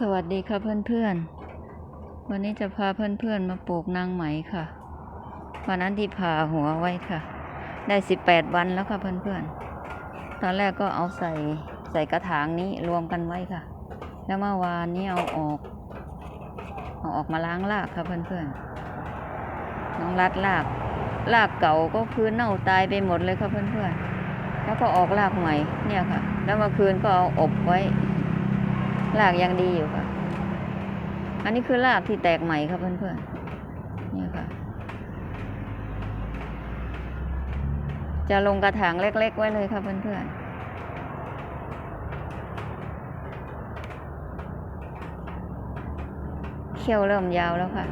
สวัสดีค่ะเพื่อนๆ วันนี้จะพาเพื่อนๆมาปลูกนางไหมค่ะ วันนั้นที่ผ่าหัวไว้ค่ะ ได้สิบแปดวันแล้วค่ะเพื่อนๆ ตอนแรกก็เอาใส่ใส่กระถางนี้รวมกันไว้ค่ะ แล้วเมื่อวานนี้เอาออก เอาออกมาล้างรากค่ะเพื่อนๆ น้องรัดรากรากเก่าก็คือเน่าตายไปหมดเลยค่ะเพื่อนๆ แล้วก็ออกรากใหม่เนี่ยค่ะ แล้วเมื่อคืนก็เอาอบไว้ รากยังดีอยู่ค่ะ อันนี้คือรากที่แตกใหม่ครับเพื่อนๆนี่ค่ะ จะลงกระถางเล็ก ๆ ไว้เลยครับเพื่อนๆเขี้ยวเริ่มยาวแล้วค่ะ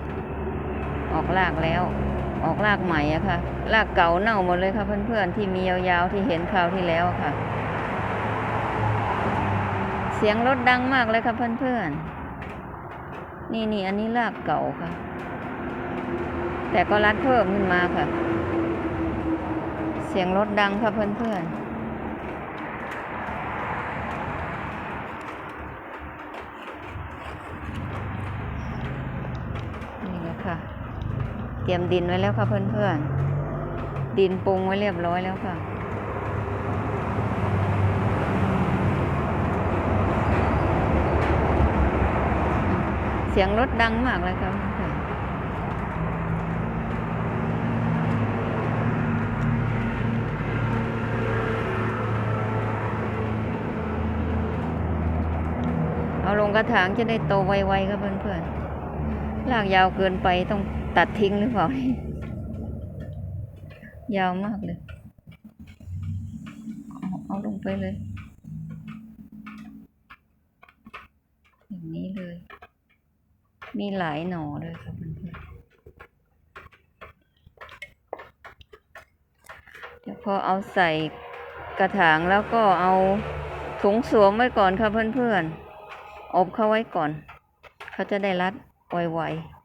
ออกรากแล้ว ออกรากใหม่อะค่ะ รากเก่าเน่าหมดเลยค่ะเพื่อนๆที่มียาวๆที่เห็นคราวที่แล้วค่ะ เสียงรถดังมากเลยค่ะเพื่อนๆ นี่นี่อันนี้รากเก่าค่ะ แต่ก็รัดเพิ่มขึ้นมาค่ะ เสียงรถดังค่ะเพื่อนๆนี่แหละค่ะเตรียมดินไว้แล้วค่ะเพื่อนๆ ดินปรุงไว้เรียบร้อยแล้วค่ะ เสียงรถดังมากเลยครับเอาลงกระถางจะได้โตไวๆครับเพื่อนๆลากยาวเกินไปต้องตัดทิ้งหรือเปล่า ยาวมากเลย เอเอาลงไปเลย อย่างนี้เลย มีหลายหน่อเลยครับเพื่อนๆเดี๋ยวพอเอาใส่กระถางแล้วก็เอาถุงสวมไว้ก่อนครับเพื่อนๆ อบเข้าไว้ก่อน เขาจะได้รัดไวๆ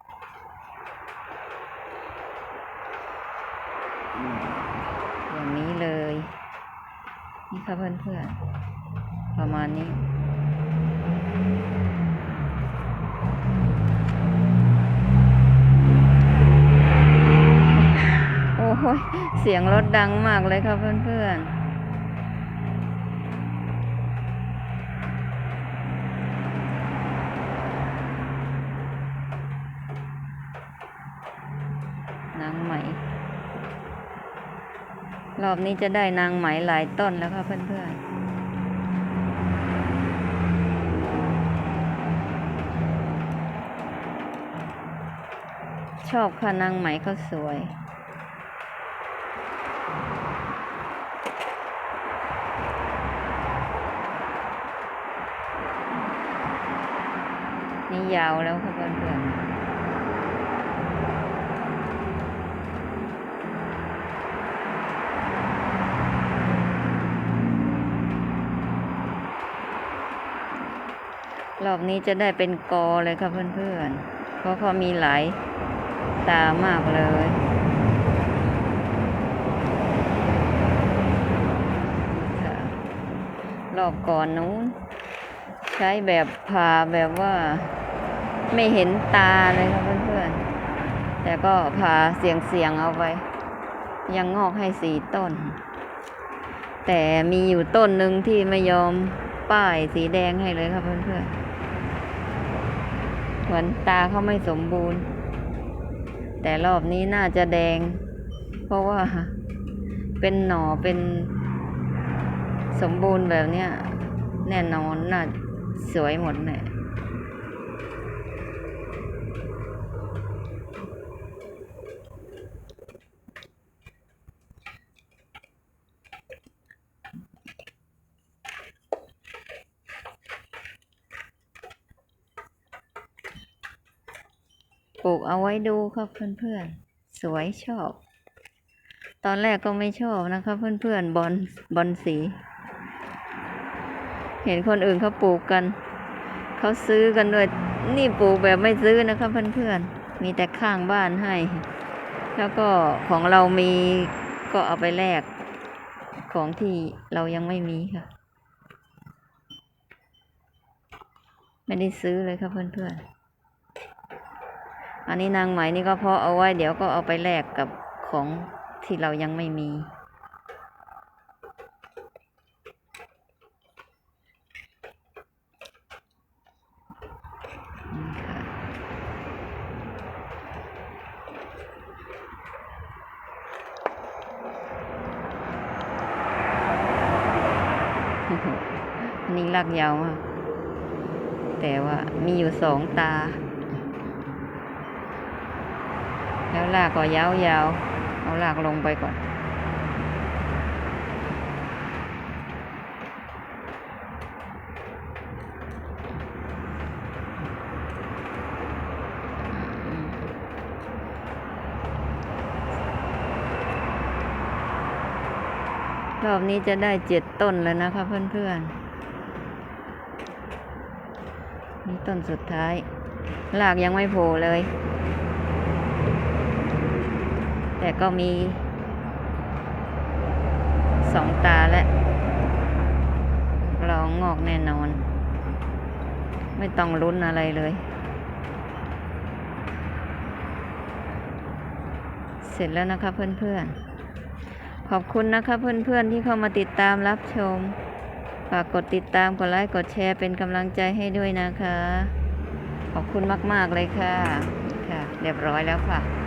อย่างนี้เลย นี่ครับเพื่อนๆประมาณนี้ โอ้ยเสียงรถดังมากเลยครับเพื่อนๆนางไหม รอบนี้จะได้นางไหมหลายต้นแล้วครับเพื่อนๆชอบค่ะนางไหมเขาสวย ยาวแล้วค่ะเพื่อนๆรอบนี้จะได้เป็นกอเลยค่ะเพื่อนๆ เพราะเขามีหลายตามากเลย รอบก่อนนู้น ใช้แบบผ่าแบบว่า ไม่เห็นตาเลยครับเพื่อนๆ แต่ก็ผ่าเสียงเสียงๆเอาไปยังงอกให้สีต้น แต่มีอยู่ต้นหนึ่งที่ไม่ยอมป้ายสีแดงให้เลยครับเพื่อนๆ เหมือนตาเขาไม่สมบูรณ์ แต่รอบนี้น่าจะแดง เพราะว่าเป็นหน่อเป็นสมบูรณ์แบบเนี้ยแน่นอนน่าสวยหมดแน่ ปลูกเอาไว้ดูครับเพื่อนๆ สวยชอบ ตอนแรกก็ไม่ชอบนะครับเพื่อนๆบอลบอลสี เห็นคนอื่นเขาปลูกกัน เขาซื้อกันด้วย นี่ปลูกแบบไม่ซื้อนะครับเพื่อนๆ มีแต่ข้างบ้านให้ แล้วก็ของเรามีก็เอาไปแลกของที่เรายังไม่มีค่ะ ไม่ได้ซื้อเลยครับเพื่อนๆ นนี้นางไหมนี่ก็เพาะเอาไว้เดี๋ยวก็เอาไปแลกกับของที่เรายังไม่มี นี่ค่ะอันนี้ลากยาวมากแต่ว่ามีอยู่สองตา แล้วลากก็ยาวๆ เอาลากลงไปก่อน รอบนี้จะได้เจ็ดต้นแล้วนะคะเพื่อนๆ นี่ต้นสุดท้ายรากยังไม่โผล่เลย แต่ก็มีสองตาแล้วรองงอกแน่นอน ไม่ต้องลุ้นอะไรเลย เสร็จแล้วนะคะเพื่อนๆ ขอบคุณนะคะเพื่อนๆที่เข้ามาติดตามรับชม ฝากกดติดตามกดไลค์กดแชร์เป็นกำลังใจให้ด้วยนะคะ ขอบคุณมากๆเลยค่ะ ค่ะ เรียบร้อยแล้วค่ะ